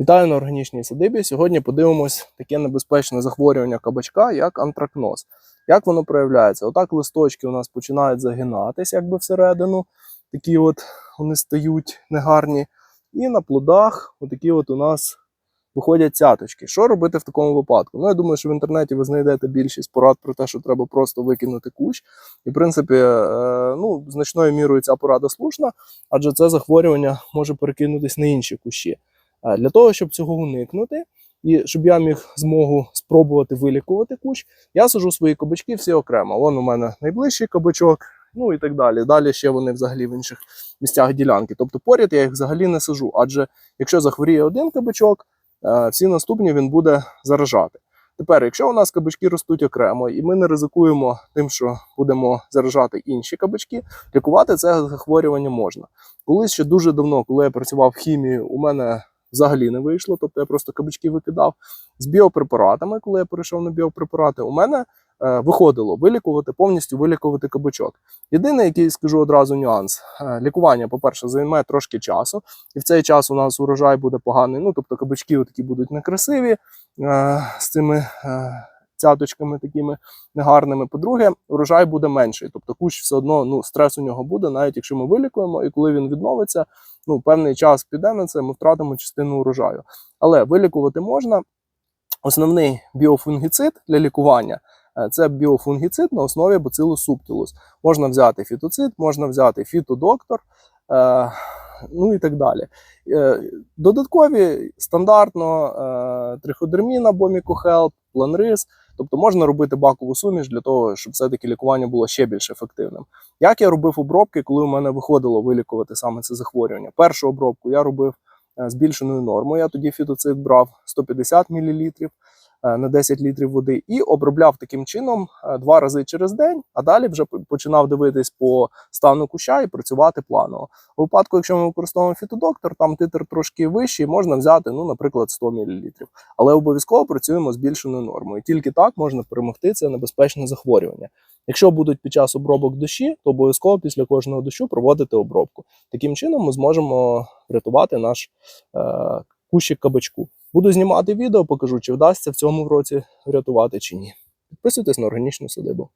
Вітаю на органічній садибі. Сьогодні подивимось таке небезпечне захворювання кабачка, як антракноз. Як воно проявляється? Отак листочки у нас починають загинатись якби всередину. Такі от вони стають негарні. І на плодах отакі от у нас виходять цяточки. Що робити в такому випадку? Ну, я думаю, що в інтернеті ви знайдете більшість порад про те, що треба просто викинути кущ. І, в принципі, е, ну, значною мірою ця порада слушна, адже це захворювання може перекинутись на інші кущі. Е, Для того, щоб цього уникнути, і щоб я міг змогу спробувати вилікувати кущ, я сажу свої кабачки всі окремо. Вон у мене найближчий кабачок, ну і так далі. Далі ще вони взагалі в інших місцях ділянки. Тобто поряд я їх взагалі не сажу. Адже якщо захворіє один кабачок, е, всі наступні він буде заражати. Тепер, якщо у нас кабачки ростуть окремо, і ми не ризикуємо тим, що будемо заражати інші кабачки, лікувати це захворювання можна. Колись ще дуже давно, коли я працював в хімії, у мене взагалі не вийшло. Тобто я просто кабачки викидав з біопрепаратами. Коли я перейшов на біопрепарати, у мене е, виходило вилікувати повністю вилікувати кабачок. Єдине, який скажу одразу нюанс: е, лікування, по-перше, займе трошки часу, і в цей час у нас урожай буде поганий. Ну тобто кабачки такі будуть некрасиві е, з цими. Е, Цяточками такими негарними. По-друге, урожай буде менший. Тобто кущ все одно ну, стрес у нього буде, навіть якщо ми вилікуємо, і коли він відновиться, ну, певний час піде на це, ми втратимо частину урожаю. Але вилікувати можна. Основний біофунгіцид для лікування е, це біофунгіцид на основі Bacillus subtilus. Можна взяти фітоцид, можна взяти фітодоктор, е, ну і так далі. Е, Додаткові стандартно е, триходермін або мікохелп, планрис. Тобто можна робити бакову суміш для того, щоб все-таки лікування було ще більш ефективним. Як я робив обробки, коли у мене виходило вилікувати саме це захворювання? Першу обробку я робив е, збільшеною нормою. Я тоді фітоцид брав 150 мл на 10 літрів води і обробляв таким чином е, два рази через день, а далі вже починав дивитись по стану куща і працювати планово. У випадку, якщо ми використовуємо фітодоктор, там титр трошки вищий, можна взяти, ну, наприклад, 100 мл. Але обов'язково працюємо з збільшеною нормою. Тільки так можна перемогти це небезпечне захворювання. Якщо будуть під час обробок дощі, то обов'язково після кожного дощу проводити обробку. Таким чином ми зможемо врятувати наш е, кущик кабачку. Буду знімати відео, покажу, чи вдасться в цьому році врятувати чи ні. Підписуйтесь на органічну садибу.